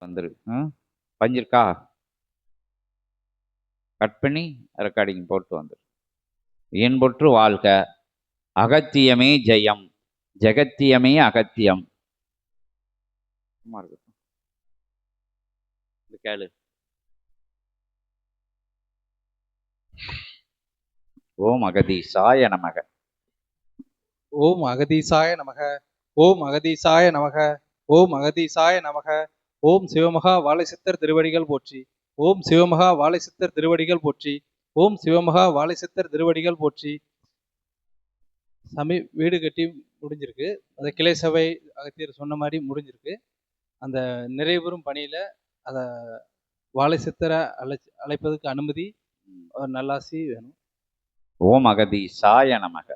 வந்துரு பஞ்சிருக்கா? கட் பண்ணி ரெக்கார்டிங் போட்டு வந்துரு. இன்புற்று வாழ்க. அகத்தியமே ஜெயம். ஜெகத்தியமே அகத்தியம். கேளு. ஓம் அகதீசாய நமக. ஓம் அகதீசாய நமக. ஓம் அகதீசாய நமக. ஓம் அகதீசாய நமக. ஓம் சிவமகா வாழைசித்தர் திருவடிகள் போற்றி. ஓம் சிவமகா வாழைசித்தர் திருவடிகள் போற்றி. ஓம் சிவமகா வாழைசித்தர் திருவடிகள் போற்றி. சமீ வீடு கட்டி முடிஞ்சிருக்கு. அந்த கிளை சபை அகத்தியர் சொன்ன மாதிரி முடிஞ்சிருக்கு. அந்த நிறைவுறும் பணியில அதை வாழைசித்தரை அழை அழைப்பதற்கு அனுமதி நல்லாசி வேணும். ஓம் அகதீசாய நமக.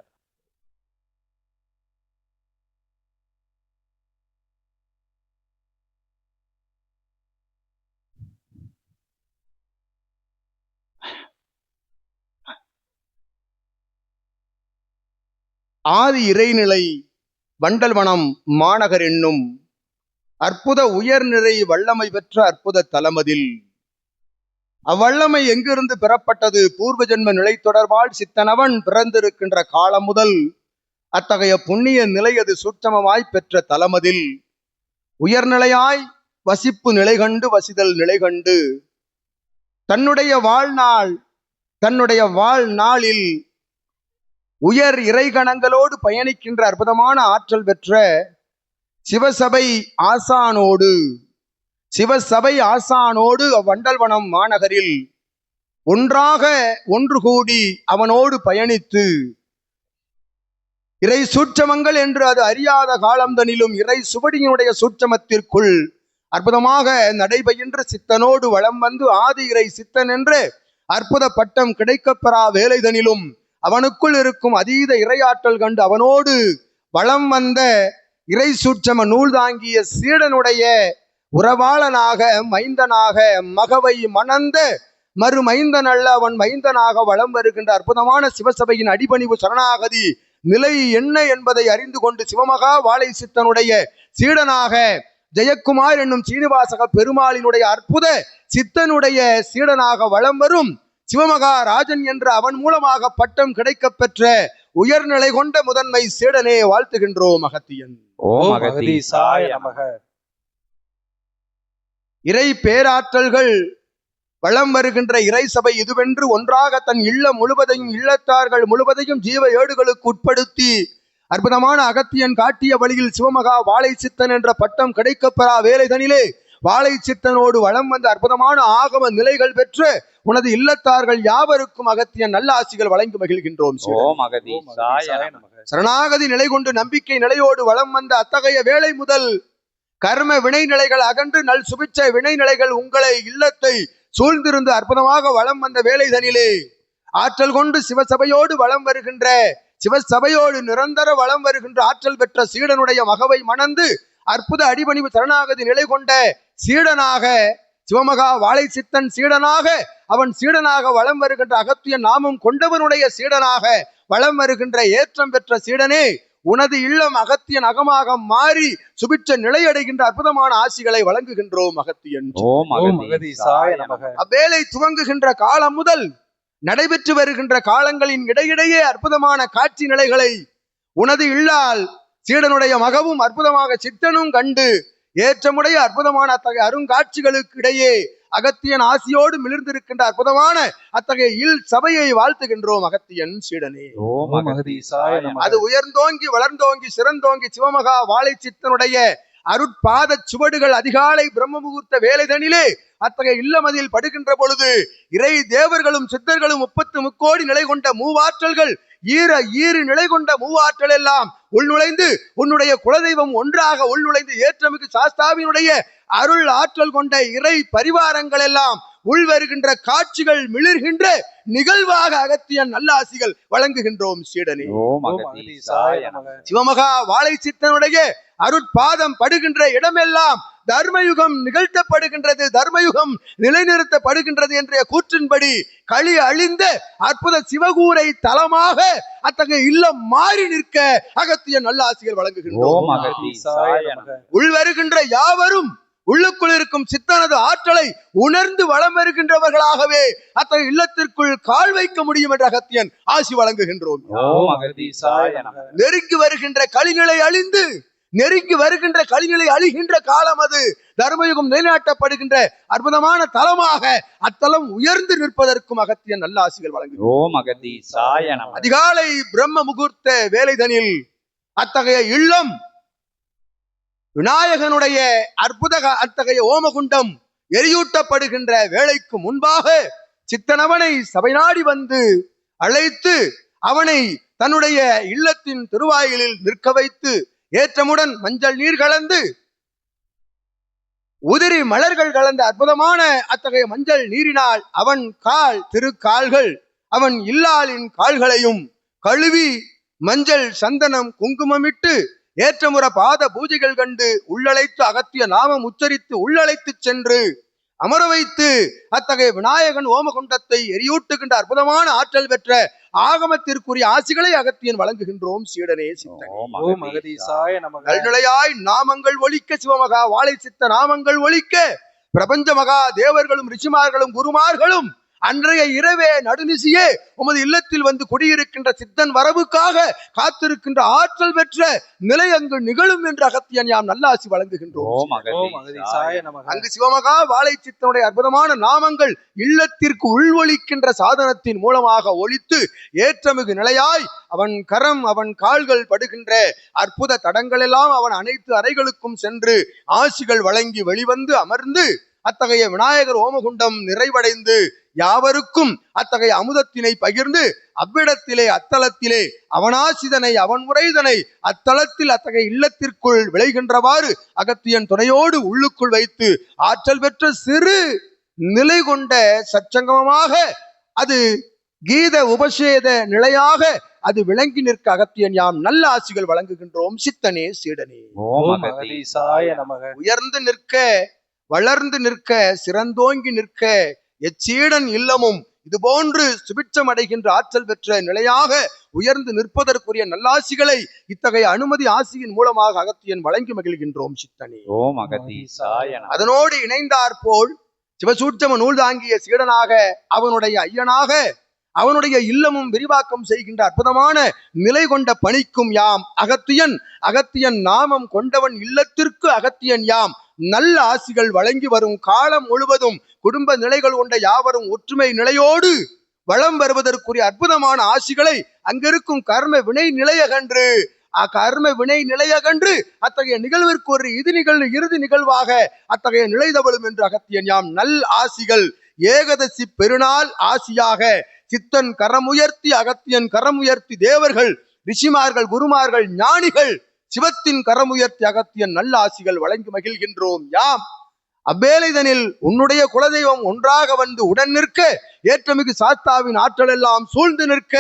ஆதி இறைநிலை வண்டல்வனம் மாநகர் என்னும் அற்புத உயர்நிறை வல்லமை பெற்ற அற்புத தலமதில். அவ்வல்லமை எங்கிருந்து பெறப்பட்டது? பூர்வ ஜென்ம நிலை தொடர்பால் சித்தனவன் பிறந்திருக்கின்ற காலம் முதல் அத்தகைய புண்ணிய நிலை அது சூட்சமமாய் பெற்ற தலமதில். உயர்நிலையாய் வசிப்பு நிலை கண்டு வசிதல் நிலை கண்டு தன்னுடைய வாழ்நாள் தன்னுடைய வாழ்நாளில் உயர் இறைகணங்களோடு பயணிக்கின்ற அற்புதமான ஆற்றல் பெற்ற சிவசபை ஆசானோடு சிவசபை ஆசானோடு அவ்வண்டல்வனம் மாநகரில் ஒன்றாக ஒன்று கூடி அவனோடு பயணித்து இறை சூட்சமங்கள் என்று அது அறியாத காலந்தனிலும் இறை சுவடியினுடைய சூட்சமத்திற்குள் அற்புதமாக நடைபெயின்ற சித்தனோடு வலம் வந்து ஆதி இறை சித்தன் என்று அற்புத பட்டம் கிடைக்கப்பெறா வேலைதனிலும் அவனுக்குள் இருக்கும் அதீத இறையாற்றல் கண்டு அவனோடு வளம் வந்த இறை சூட்சம நூல் தாங்கிய சீடனுடைய உறவாளனாக மைந்தனாக மகவை மணந்த மறு மைந்தன் அல்ல அவன் மைந்தனாக வளம் வருகின்ற அற்புதமான சிவசபையின் அடிபணிவு சரணாகதி நிலை என்ன என்பதை அறிந்து கொண்டு சிவமகா வாழை சித்தனுடைய சீடனாக ஜெயக்குமார் என்னும் சீனிவாசக பெருமாளினுடைய அற்புத சித்தனுடைய சீடனாக வலம் வரும். சிவமகா ராஜன் என்ற அவன் மூலமாக பட்டம் கிடைக்கப் பெற்ற உயர்நிலை கொண்ட முதன்மை சீடனே வாழ்த்துகின்றோம் அகத்தியன் இறை பேராற்றல்கள் வளம் வருகின்ற இறை சபை இதுவென்று ஒன்றாக தன் இல்லம் முழுவதையும் இல்லத்தார்கள் முழுவதையும் ஜீவ ஏடுகளுக்கு உட்படுத்தி அற்புதமான அகத்தியன் காட்டிய வழியில் சிவமகா வாழை சித்தன் என்ற பட்டம் கிடைக்கப்பெறா வேலைதனிலே வாழை சித்தனோடு வளம் வந்த அற்புதமான ஆகம நிலைகள் பெற்று உனது இல்லத்தார்கள் யாவருக்கும் அகத்தியன் நல்ல ஆசிகள் வழங்கி மகிழ்கின்றோம் சரணாகதி நிலை கொண்டு நம்பிக்கை நிலையோடு வளம் வந்த அத்தகைய வேலை முதல் கர்ம வினை நிலைகள் அகன்று நல் சுபிச்ச வினை நிலைகள் உங்களை இல்லத்தை சூழ்ந்திருந்து அற்புதமாக வளம் வந்த வேலை தனிலே. ஆற்றல் கொண்டு சிவசபையோடு வளம் வருகின்ற சிவசபையோடு நிரந்தர வளம் வருகின்ற ஆற்றல் பெற்ற சீடனுடைய மகவை மணந்து அற்புத அடிபணிவு சரணாகதி நிலை கொண்ட சீடனாக சிவமகா வாழை சித்தன் சீடனாக அவன் சீடனாக வளம் வருகின்ற அகத்திய நாமம் கொண்டவனுடைய சீடனாக வளம் வருகின்ற ஏற்றம் பெற்ற சீடனே உனது இல்லம் அகத்தியன் அகமாக மாறி சுபிட்ச நிலையடைகின்ற அற்புதமான ஆசிகளை வழங்குகின்றோம் அகத்தியன். அவ்வேளை துவங்குகின்ற காலம் முதல் நடைபெற்று வருகின்ற காலங்களின் இடையிடையே அற்புதமான காட்சி நிலைகளை உனது இல்லால் சீடனுடைய மகவும் அற்புதமாக சித்தனும் கண்டு ஏற்றமுடைய அற்புதமான அத்தகைய அருங்காட்சிகளுக்கு இடையே அகத்தியன் ஆசியோடு மிளிர்ந்திருக்கின்ற அற்புதமான அத்தகைய இல் சபையை வாழ்த்துகின்றோம் அகத்தியன் சீடனே. அது உயர்ந்தோங்கி வளர்ந்தோங்கி சிறந்தோங்கி சிவமகா வாழை சித்தனுடைய அருட்பாத சுவடுகள் அதிகாலை பிரம்ம முகூர்த்த வேலைதனிலே அத்தகைய இல்லமதில் படுகின்ற பொழுது இறை தேவர்களும் சித்தர்களும் முப்பத்து முக்கோடி நிலை கொண்ட மூவாற்றல்கள் ஈர ஈறு நிலை கொண்ட மூவாற்றல் எல்லாம் உள்நுழைந்து உன்னுடைய குலதெய்வம் ஒன்றாக உள்நுழைந்து ஏற்றமிகு சாஸ்தாவினுடைய அருள் ஆற்றல் கொண்ட இறை பரிவாரங்கள் எல்லாம் உள் வருகின்ற காட்சிகள் மிளிர்கின்ற நிகழ்வாக அகத்தியன் நல்லாசிகள் வழங்குகின்றோம் சீடனே. சிவமகா வாழை சித்தனுடைய அருட்பாதம் படுகின்ற இடமெல்லாம் தர்மயுகம் நிகழ்த்தப்படுகின்றது தர்மயுகம் நிலைநிறுத்தப்படுகின்றது என்ற கூற்றின்படி களி அழிந்த அற்புத சிவகூரை தலமாக அத்தகைய இல்லம் மாறி நிற்க அகத்திய நல்லாசிகள் வழங்குகின்றோம். ஓம் அகதீசாய நமக. உள் வருகின்ற யாவரும் உள்ளுக்குள் இருக்கும் சித்தனது ஆற்றலை உணர்ந்து வளம் வருகின்றவர்களாகவே அத்தகைய இல்லத்திற்குள் கால் வைக்க முடியும் என்ற அகத்தியன் ஆசி வழங்குகின்றோம். நெருங்கி வருகின்ற கலிநிலை அழிந்து நெருங்கி வருகின்ற கலிநிலை அழிகின்ற காலம் அது. தர்மயுகம் நிலைநாட்டப்படுகின்ற அற்புதமான தலமாக அத்தலம் உயர்ந்து நிற்பதற்கும் அகத்தியன் நல்ல ஆசிகள் ஓம் நமக அதிகாலை பிரம்ம முகூர்த்த வேலைதனில் அத்தகைய இல்லம் விநாயகனுடைய அற்புத அத்தகைய ஓமகுண்டம் எரியூட்டப்படுகின்ற வேளைக்கு முன்பாக சித்தனவனை சபை நாடி வந்து அழைத்து அவனை தன்னுடைய இல்லத்தின் திருவாயிலில் நிற்க வைத்து ஏற்றமுடன் மஞ்சள் நீர் கலந்து உதிரி மலர்கள் கலந்த அற்புதமான அத்தகைய மஞ்சள் நீரினால் அவன் கால் திருக்கால்கள் அவன் இல்லாளின் கால்களையும் கழுவி மஞ்சள் சந்தனம் குங்குமமிட்டு ஏற்றமுற பாத பூஜைகள் கண்டு உள்ளழைத்து அகத்திய நாமம் உச்சரித்து உள்ளழைத்து சென்று அமர வைத்து அத்தகைய விநாயகன் ஓமகுண்டத்தை எரியூட்டுகின்ற அற்புதமான ஆற்றல் பெற்ற ஆகமத்திற்குரிய ஆசிகளை அகத்தியன் வழங்குகின்றோம் சீடனே சித்தனே. ஓம் ஓம் அகதீசாய அகதீசாய நமக. நல்நிலையாய் நாமங்கள் ஒலிக்க சிவமகா வாழை சித்த நாமங்கள் ஒலிக்க பிரபஞ்ச மகா தேவர்களும் ரிஷிமார்களும் குருமார்களும் அன்றைய இரவே நடுநிசியே உமது இல்லத்தில் வந்து குடியிருக்கின்ற சித்தன் வரவுக்காக காத்திருக்கின்ற ஆற்றல் பெற்ற நிலை அங்கு நிகழும் என்று அகத்தியன் யாம் நல்லாசி வழங்குகின்றோம். அங்கு சிவமகா வாழை சித்தனுடைய அற்புதமான நாமங்கள் இல்லத்திற்கு உள்வொலிக்கின்ற சாதனத்தின் மூலமாக ஒலித்து ஏற்றமிகு நிலையாய் அவன் கரம் அவன் கால்கள் படுகின்ற அற்புத தடங்கள் எல்லாம் அவன் அனைத்து அறைகளுக்கும் சென்று ஆசிகள் வழங்கி வெளிவந்து அமர்ந்து அத்தகைய விநாயகர் ஓமகுண்டம் நிறைவடைந்து யாவருக்கும் அத்தகைய அமுதத்தினை பகிர்ந்து அவ்விடத்திலே அத்தலத்திலே அவனாசிதனை அவன் முறைதனை அத்தலத்தில் அத்தகைய இல்லத்திற்குள் விளைகின்றவாறு அகத்தியன் துணையோடு உள்ளுக்குள் வைத்து ஆற்றல் பெற்ற சிறு நிலை கொண்ட சச்சங்கமமாக அது கீத உபசேத நிலையாக அது விளங்கி நிற்க அகத்தியன் யாம் நல்ல ஆசிகள் வழங்குகின்றோம். சித்தனே சீடனே. உயர்ந்து நிற்க வளர்ந்து நிற்க சிறந்தோங்கி நிற்க எச்சீடன் இல்லமும் இது போன்று சுபிட்சம் அடைகின்ற ஆற்றல் பெற்ற நிலையாக உயர்ந்து நிற்பதற்குரிய நல்லாசிகளை இத்தகைய அனுமதி ஆசியின் மூலமாக அகத்தியன் வழங்கி மகிழ்கின்றோம் சித்தனே. ஓம் அதனோடு இணைந்தாற் போல் சிவசூட்சம நூல் தாங்கிய சீடனாக அவனுடைய ஐயனாக அவனுடைய இல்லமும் விரிவாக்கம் செய்கின்ற அற்புதமான நிலை கொண்ட பணிக்கும் யாம் அகத்தியன் அகத்தியன் நாமம் கொண்டவன் இல்லத்திற்கு அகத்தியன் யாம் நல்ல ஆசிகள் வழங்கி வரும் காலம் முழுவதும் குடும்ப நிலைகள் கொண்ட யாவரும் ஒற்றுமை நிலையோடு வளம் வருவதற்குரிய அற்புதமான ஆசிகளை அங்கிருக்கும் கர்ம வினை நிலையகன்று. அக்கர்ம வினை நிலையகன்று அத்தகைய நிகழ்விற்கு ஒரு இது நிகழ்வு இறுதி நிகழ்வாக அத்தகைய நிலை தவழும் என்று அகத்தியன் யாம். நல் ஆசிகள் ஏகதசி பெருநாள் ஆசியாக சித்தன் கரமுயர்த்தி அகத்தியன் கரமுயர்த்தி தேவர்கள் ரிஷிமார்கள் குருமார்கள் ஞானிகள் சிவத்தின் கரமுயர்த்தி அகத்தியன் நல்ல ஆசிகள் வழங்கி மகிழ்கின்றோம். யாம்? அவ்வேளைதனில் உன்னுடைய குலதெய்வம் ஒன்றாக வந்து உடன் நிற்க ஏற்றமிகு சாஸ்தாவின் ஆற்றல் எல்லாம் சூழ்ந்து நிற்க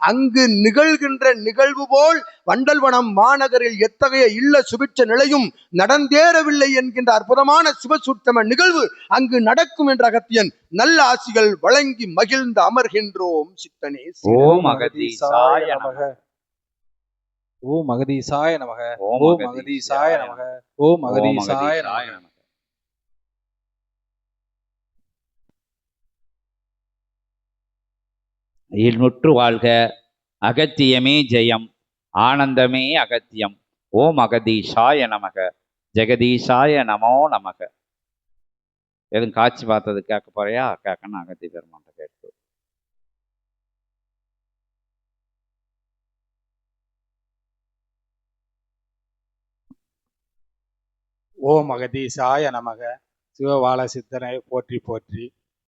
அங்கு நிகழ்கின்ற நிகழ்வு போல் வண்டல்வனம் மாநகரில் எத்தகைய இல்ல சுபிட்ச நிலையும் நடந்தேறவில்லை என்கின்ற அற்புதமான சிவசுத்தம நிகழ்வு அங்கு நடக்கும் என்ற அகத்தியன் நல்ல ஆசிகள் வழங்கி மகிழ்ந்து அமர்கின்றோம் சித்தனே. ஓம் அகதி நமக. ஓம் அகதீசாய நமக. ஓம் ஓம் அகதீசாய நமக ஓம் அகதீசாய நமக. நமக இல்முற்று வாழ்க. அகத்தியமே ஜெயம். ஆனந்தமே அகத்தியம். ஓம் அகதீஷாய நமக. ஜெகதீஷாய நமோ நமக. எதுவும் காட்சி பார்த்தது கேட்க போறியா? கேட்கணும். அகத்தி பெருமாண்ட கேட்டு ஓம் அகதீசாய நமக. சிவபால சித்தனை போற்றி போற்றி.